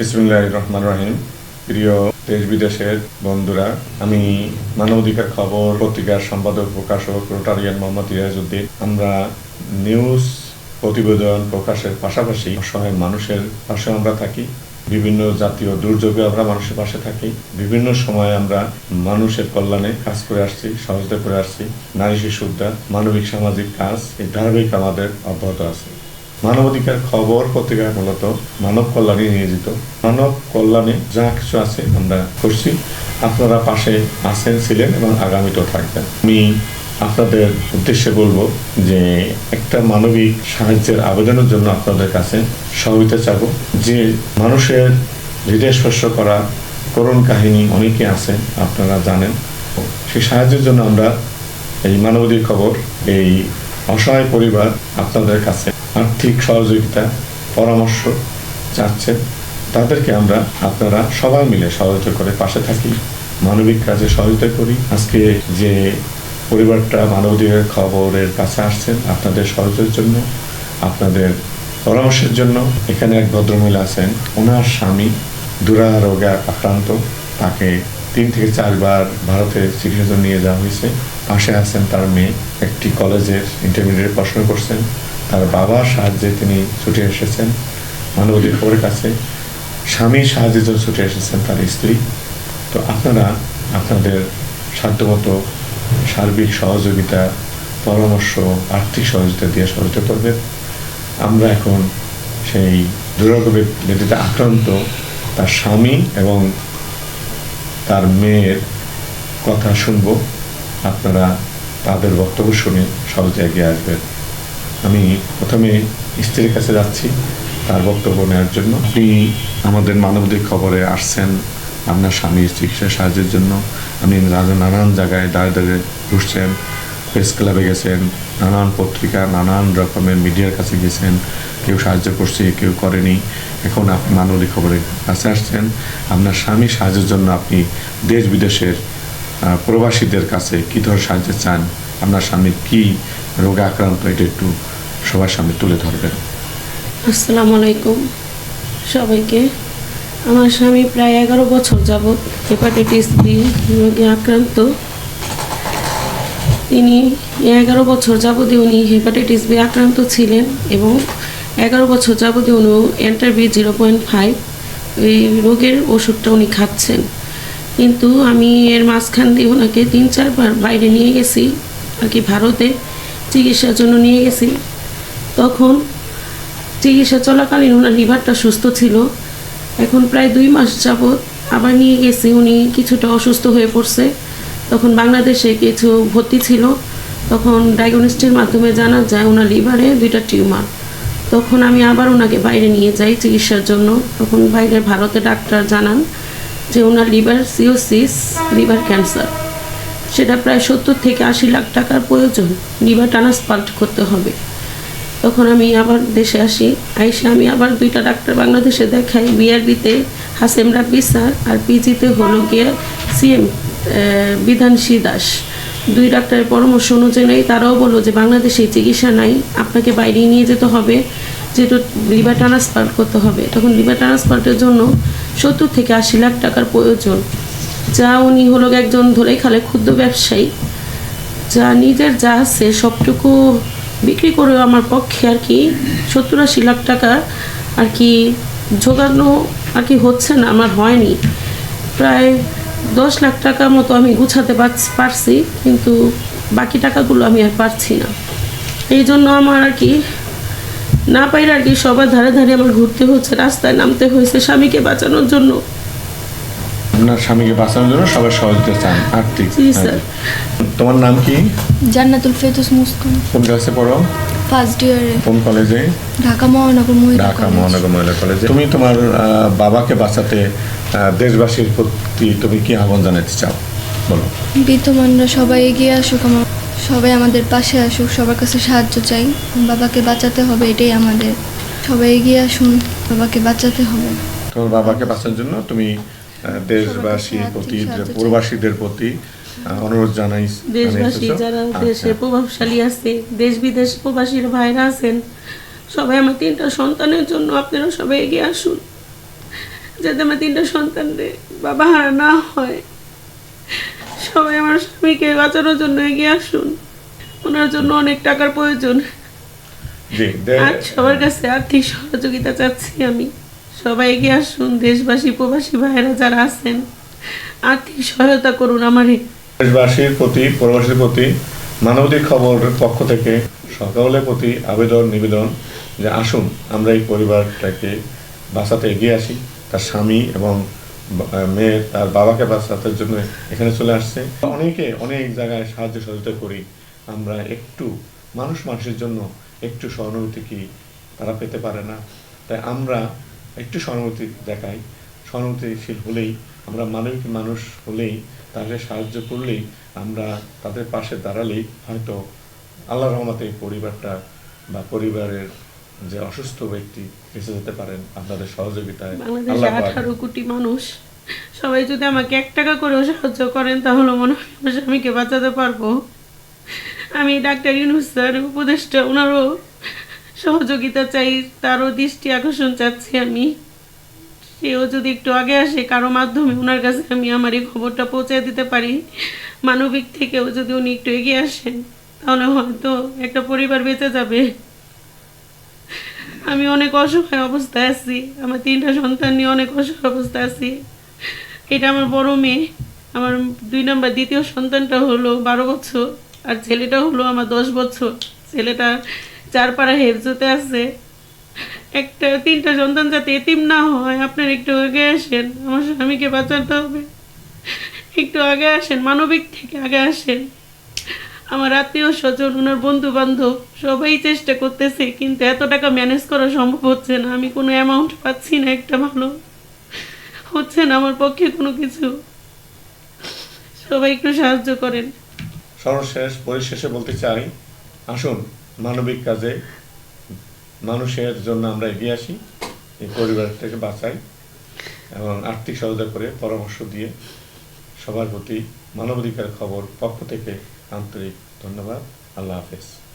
বিসমুল্লাহ রহমান রহিম। প্রিয় দেশ বিদেশের বন্ধুরা, আমি মানবাধিকার খবর পত্রিকার সম্পাদক, প্রকাশক, রোটারিয়ান মোহাম্মদ ইয়াজউদ্দিন আমরা নিউজ প্রতিবেদন প্রকাশের পাশাপাশি অসহায় মানুষের পাশে আমরা থাকি, বিভিন্ন জাতীয় দুর্যোগে আমরা মানুষের পাশে থাকি, বিভিন্ন সময়ে আমরা মানুষের কল্যাণে কাজ করে আসছি সহযোগিতা করে আসছি। নারী শিশু উদ্যান, মানবিক সামাজিক কাজ, এই ধারাবাহিক আমাদের অব্যাহত আছে। মানবাধিকার খবর পত্রিকা মূলত মানব কল্যাণে নিয়োজিত। মানব কল্যাণে যা কিছু আছে আমরা করছি। আপনারা পাশে আছেন, ছিলেন এবং আগামীতেও থাকবেন। আমি আপনাদের উদ্দেশ্যে বলব যে একটা মানবিক সাহায্যের আবেদনের জন্য আপনাদের কাছে সহযোগিতা চাবো যে মানুষের হৃদয় স্পর্শ করা করুণ কাহিনী অনেকে আছেন আপনারা জানেন। সেই সাহায্যের জন্য আমরা এই মানবাধিক খবর, এই অসহায় পরিবার আপনাদের কাছে আর্থিক সহযোগিতা, পরামর্শ চাচ্ছেন। তাদেরকে আমরা আপনারা সবাই মিলে সহযোগিতা করে পাশে থাকি। মানবিক কাজে সহযোগিতা করি। আজকে যে পরিবারটা মানবাধিকার খবরের কাছে আসছেন, আপনাদের সহযোগিতার জন্য, আপনাদের পরামর্শের জন্য, এখানে এক ভদ্রমহিলা আছেন। ওনার স্বামী দুরারোগে আক্রান্ত। তাকে তিন থেকে চারবার ভারতে চিকিৎসার নিয়ে যাওয়া হয়েছে। পাশে আছেন তার মেয়ে, একটি কলেজের ইন্টারমিডিয়েট পড়াশোনা করছেন। তার বাবার সাহায্যে তিনি ছুটে এসেছেন মানবাধিক খবরের কাছে। স্বামীর সাহায্যের জন্য ছুটে এসেছেন তার স্ত্রী। তো আপনারা আপনাদের সাধ্যমতো সার্বিক সহযোগিতা, পরামর্শ, আর্থিক সহযোগিতা দিয়ে সহযোগিতা করবেন। আমরা এখন সেই দুরারোগ্য ব্যাধিতে আক্রান্ত তার স্বামী এবং তার মেয়ের কথা শুনব। আপনারা তাদের বক্তব্য শুনে সহজে এগিয়ে আসবেন আমি প্রথমে স্ত্রীর কাছে যাচ্ছি, তার বক্তব্য নেওয়ার জন্য। আপনি আমাদের মানবাধিক খবরে আসছেন, আপনার স্বামীর চিকিৎসা সাহায্যের জন্য। আপনি নানান জায়গায় দাঁড়িয়ে দাঁড়িয়ে ঘুরছেন, প্রেস ক্লাবে গেছেন, নানান পত্রিকা, নানান রকমের মিডিয়ার কাছে গেছেন। কেউ সাহায্য করছে, কেউ করেনি। এখন আপনি মানবিক খবরের কাছে আসছেন। আপনার স্বামী সাহায্যের জন্য আপনি দেশ বিদেশের প্রবাসীদের কাছে কী ধরনের সাহায্য চান? আপনার স্বামী কী রোগে আক্রান্ত? এটা একটু সবার সামনে তুলে ধরবেন। আসসালামু আলাইকুম। সবাইকে। আমার স্বামী প্রায় এগারো বছর যাবৎ হেপাটাইটিস বি রোগে আক্রান্ত। তিনি এগারো বছর যাবতীয় উনি হেপাটাইটিস বি আক্রান্ত ছিলেন এবং এগারো বছর যাবতীয় উনি এন্টার বি জিরো পয়েন্ট ফাইভ, এই রোগের ওষুধটা উনি খাচ্ছেন। কিন্তু আমি এর মাঝখান দিয়ে ওনাকে তিন, চারবার বাইরে নিয়ে গেছি, আর কি ভারতে চিকিৎসার জন্য নিয়ে গেছি। তখন চিকিৎসা চলাকালীন ওনার লিভারটা সুস্থ ছিল। এখন প্রায় দুই মাস যাবৎ আবার নিয়ে গেছি। উনি কিছুটা অসুস্থ হয়ে পড়ছে। তখন বাংলাদেশে কিছু ভর্তি ছিল। তখন ডায়াগনস্টের মাধ্যমে জানা যায় ওনার লিভারে দুইটা টিউমার। তখন আমি আবার ওনাকে বাইরে নিয়ে যাই চিকিৎসার জন্য। তখন বাইরে ভারতে ডাক্তার জানান যে ওনার লিভার সিওসিস লিভার ক্যান্সার সেটা প্রায় সত্তর থেকে আশি লাখ টাকার প্রয়োজন। লিভার ট্রান্সপ্লান্ট করতে হবে। তখন আমি আবার দেশে আসি। আইসে আমি আবার দুইটা ডাক্তার বাংলাদেশে দেখাই। বিআরবিতে হাসেম রাব্বি স্যার আর পিজিতে হলো গিয়ে সিএম বিধানসী দাস। দুই ডাক্তারের পরামর্শ অনুযায়ী তারাও বলল যে বাংলাদেশে চিকিৎসা নাই। আপনাকে বাইরে নিয়ে যেতে হবে। যেহেতু লিভার ট্রান্সপ্লান্ট করতে হবে। তখন লিভার ট্রান্সপ্লান্টের জন্য সত্তর থেকে আশি লাখ টাকার প্রয়োজন, যা উনি হলো একজন ধরেই খালে ক্ষুদ্র ব্যবসায়ী, যা নিজের যা আছে সবটুকু বিক্রি করে আমার পক্ষে আর কি সত্তর আশি লাখ টাকা আর কি জোগানো আর কি হচ্ছে না, আমার হয়নি। প্রায় দশ লাখ টাকা মতো আমি গুছাতে পারছি, কিন্তু বাকি টাকাগুলো আমি আর পারছি না। এই জন্য আমার আর কি না পাইলে আর কি সবার ধারে ধারে আমার ঘুরতে হচ্ছে রাস্তায় নামতে হয়েছে স্বামীকে বাঁচানোর জন্য। আপনার স্বামীকে বাঁচানোর জন্য সবার সহযোগিতা চান আর্থিক স্যার। তোমার নাম কি? জান্নাতুল ফেরদৌস মুসকান কোন ক্লাসে পড়ো? ফার্স্ট ইয়ারে কোন কলেজে? ঢাকা মহানগর মহিলা ঢাকা মহানগর মহিলা কলেজে। তুমি তোমার বাবাকে বাঁচাতে আহ, দেশবাসীর প্রতি তুমি কি আহ্বান জানাতে চাও? বলো। বিদ্যমানরা সবাই এগিয়ে আসুক আমার সবাই আমাদের পাশে আসুক সবার কাছে সাহায্য চাই। বাবাকে বাঁচাতে হবে এটাই আমাদের। সবাই এগিয়ে আসুন বাবাকে বাঁচাতে হবে। তোমার বাবাকে বাঁচানোর জন্য তুমি আহ, দেশবাসীর প্রতি প্রবাসীদের প্রতি অনুরোধ জানাই দেশবাসী যারা আচ্ছা। দেশে প্রভাবশালী আছে দেশ বিদেশ প্রবাসীর ভাইরা আছেন সবাই আমার তিনটা সন্তানের জন্য আপনারা সবাই এগিয়ে আসুন। যাতে আমার তিনটা সন্তানদের বাবা হারা না হয়। সবাই আমার স্বামীকে বাঁচানোর জন্য এগিয়ে আসুন। ওনার জন্য অনেক টাকার প্রয়োজন। জি দে- সবার কাছে আর্থিক সহযোগিতা চাচ্ছি আমি। সবাই এগিয়ে আসুন দেশবাসী প্রবাসী ভাইয়েরা যারা আছেন। আর্থিক সহায়তা করুন আমারে। দেশবাসীর প্রতি প্রবাসীর প্রতি মানবাধিক খবরের পক্ষ থেকে সকলের প্রতি আবেদন নিবেদন যে আসুন আমরা এই পরিবারটাকে বাঁচাতে এগিয়ে আসি। তার স্বামী এবং মেয়ে তার বাবাকে বাঁচাতে জন্য এখানে চলে আসছে। অনেকে অনেক জায়গায় সাহায্য সহযোগিতা করি। আমরা একটু মানুষ মানুষের জন্য একটু সহানুভূতি কি তারা পেতে পারে না। তাই আমরা একটু সহানুভূতি দেখাই। সহানুভূতিশীল হলেই, আমরা মানবিক মানুষ হলেই তাদের সাহায্য করলেই আমরা তাদের পাশে দাঁড়ালেই হয়তো আল্লাহ রহমতে পরিবারটা বা পরিবারের যে অসুস্থ ব্যক্তি বেঁচে যেতে পারেন আপনাদের সহযোগিতায়। বাংলাদেশে আঠারো কোটি মানুষ। সবাই যদি আমাকে এক টাকা করেও সাহায্য করেন তাহলে মনে হয় আমার স্বামীকে বাঁচাতে পারব। আমি ডাক্তার ইউনুস স্যার উপদেষ্টা ওনারও সহযোগিতা চাই তারও দৃষ্টি আকর্ষণ চাচ্ছি আমি। সেও যদি একটু আগে আসে কারও মাধ্যমে ওনার কাছে আমি আমার এই খবরটা পৌঁছে দিতে পারি। মানবিক থেকেও যদি উনি একটু এগিয়ে আসেন তাহলে হয়তো একটা পরিবার বেঁচে যাবে। আমি অনেক অসহায় অবস্থায় আছি। আমার তিনটা সন্তান নিয়ে অনেক অসহায় অবস্থায় আছি। এটা আমার বড় মেয়ে। আমার দুই নম্বর দ্বিতীয় সন্তানটা হলো বারো বছর আর ছেলেটা হলো আমার দশ বছর। ছেলেটা চারপাড়া হেফজতে আছে। একটা, তিনটা সন্তান যাতে এতিম না হয়, আপনার একটু আগে আসেন। আমার স্বামীকে বাঁচাতে হবে। একটু আগে আসেন, মানবিক থেকে আগে আসেন। আমার আত্মীয় স্বজন, ওনার বন্ধু বান্ধব সবাই চেষ্টা করতেছে, কিন্তু এত টাকা ম্যানেজ করা সম্ভব হচ্ছে না। আমি কোনো অ্যামাউন্ট পাচ্ছি না একটা ভালো। হচ্ছে না আমার পক্ষে কোনো কিছু। সবাই একটু সাহায্য করেন। সর্বশেষ পরিশেষে বলতে চাই, আসুন, মানবিক কাজে মানুষের জন্য আমরা এগিয়ে আসি, এই পরিবারটাকে বাঁচাই এবং আর্থিক সহায়তা করে পরামর্শ দিয়ে সবার প্রতি মানবাধিকার খবর পক্ষ থেকে আন্তরিক ধন্যবাদ। আল্লাহ হাফেজ।